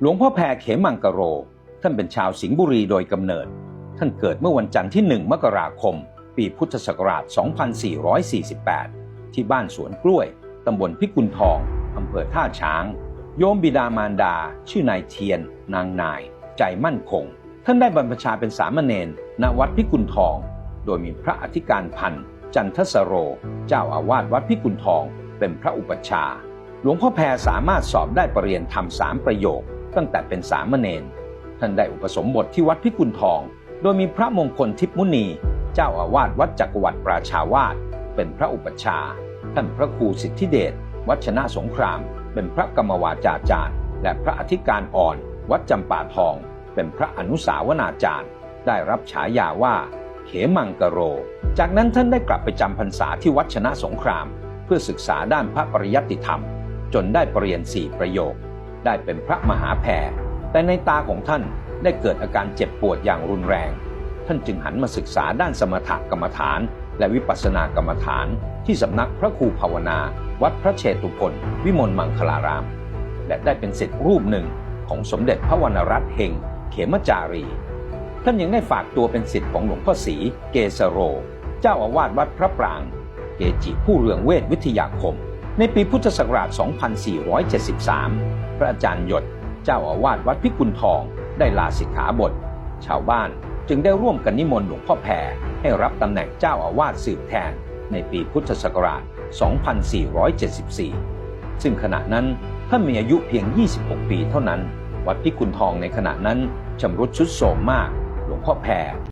หลวงพ่อแพรเขมังกะโร ท่านเป็นชาวสิงห์บุรีโดยกำเนิด ท่านเกิดเมื่อวันจันทร์ที่ 1 มกราคม ปีพุทธศักราช 2448 ที่บ้านสวนกล้วย ตำบลพิกุลทองอำเภอท่าช้าง โยมบิดามารดา ชื่อนายเทียน นางนาย ใจมั่นคง ท่านได้บรรพชาเป็นสามเณรณวัดพิกุลทอง โดยมีพระอธิการพันธ์จันทสโร เจ้าอาวาสวัดพิกุลทอง เป็นพระอุปชาหลวงพ่อแพรสามารถสอบได้ปรริญญาธรรมสามประโยค ตั้งแต่เป็นสามเณรท่านได้อุปสมบทที่วัดพิกุลทอง โดยมีพระมงคลทิพมุนี เจ้าอาวาสวัดจักรวรรดิปราชาวาสเป็นพระอุปัชฌาย์ท่านพระครูสิทธิเดชวัชนะสงคราม เป็นพระกรรมวาจาจารย์ และพระอธิการอ่อน วัดจำปาทอง เป็นพระอนุสาวนาจารย์ ได้รับฉายาว่า เขมังกโร จากนั้นท่านได้กลับไปจำพรรษาที่วัดชนะสงคราม เพื่อศึกษาด้านพระปริยัติธรรม จนได้ปรริญญาสี่ประโยค ได้เป็นพระมหาแพรแต่ในตาของท่านได้เกิดอาการเจ็บปวดอย่างรุนแรง ท่านจึงหันมาศึกษาด้านสมถกรรมฐาน และวิปัสสนากรรมฐาน ที่สำนักพระครูภาวนา วัดพระเชตุพนวิมลมังคลาราม และได้เป็นศิษย์รูปหนึ่งของสมเด็จพระวรรณรัตน์เฮงเขมจารี ท่านยังได้ฝากตัวเป็นศิษย์ของหลวงพ่อศรีเกสโร เจ้าอาวาสวัดพระปราง เกจิผู้เรืองเวทวิทยาคม ในปีพุทธศักราช 2473 พระอาจารย์หยดเจ้าอาวาสวัดพิกุลทองได้ลาสิกขาบท ชาวบ้านจึงได้ร่วมกันนิมนต์หลวงพ่อแพรให้รับตำแหน่งเจ้าอาวาสสืบแทนในปีพุทธศักราช 2474 ซึ่งขณะนั้นท่านมีอายุเพียง 26 ปีเท่านั้น วัดพิกุลทองในขณะนั้นชำรุดทรุดโทรมมาก หลวงพ่อแพร